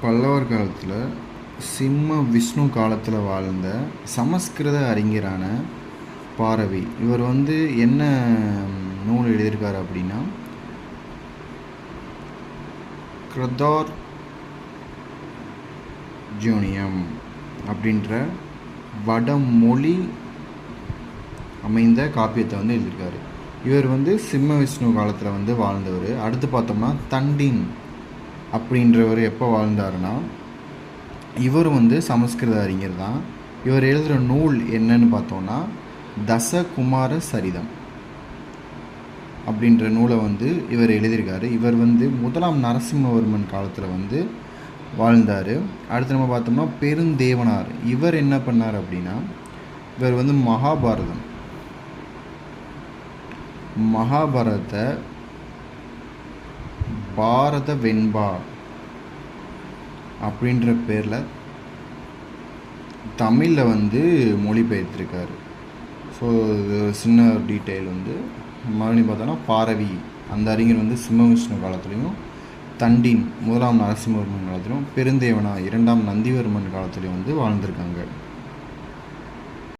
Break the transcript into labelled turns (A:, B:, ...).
A: பல்லவர் காலத்தில் சிம்ம விஷ்ணு காலத்தில் வாழ்ந்த சமஸ்கிருத அறிஞரான பாரவி. இவர் வந்து என்ன நூல் எழுதியிருக்காரு அப்படின்னா கிரதார் ஜூனியம் அப்படின்ற வடமொழி அமைந்த காப்பியத்தை வந்து எழுதியிருக்காரு. இவர் வந்து சிம்ம விஷ்ணு காலத்தில் வந்து வாழ்ந்தவர். அடுத்து பார்த்தோம்னா தண்டின் அப்படின்றவர் எப்போ வாழ்ந்தாருன்னா இவர் வந்து சமஸ்கிருத அறிஞர் தான். இவர் எழுதுகிற நூல் என்னன்னு பார்த்தோன்னா தசகுமார சரிதம் அப்படின்ற நூலை வந்து இவர் எழுதியிருக்காரு. இவர் வந்து முதலாம் நரசிம்மவர்மன் காலத்தில் வந்து வாழ்ந்தார். அடுத்து நம்ம பார்த்தோம்னா பெருந்தேவனார். இவர் என்ன பண்ணார் அப்படின்னா இவர் வந்து மகாபாரதம். மகாபாரதத்தை பாரத வெண்பா அப்படின்ற பேரில் தமிழில் வந்து மொழிபெயர்த்திருக்காரு. ஸோ இது சின்ன டீட்டெயில் வந்து மறுபடியும் பார்த்தோன்னா பாரவி அந்த அறிஞர் வந்து சிம்மவிஷ்ணு காலத்துலேயும் தண்டின் முதலாம் நரசிம்மவர்மன் காலத்திலும் பெருந்தேவனா இரண்டாம் நந்திவர்மன் காலத்துலேயும் வந்து வாழ்ந்திருக்காங்க.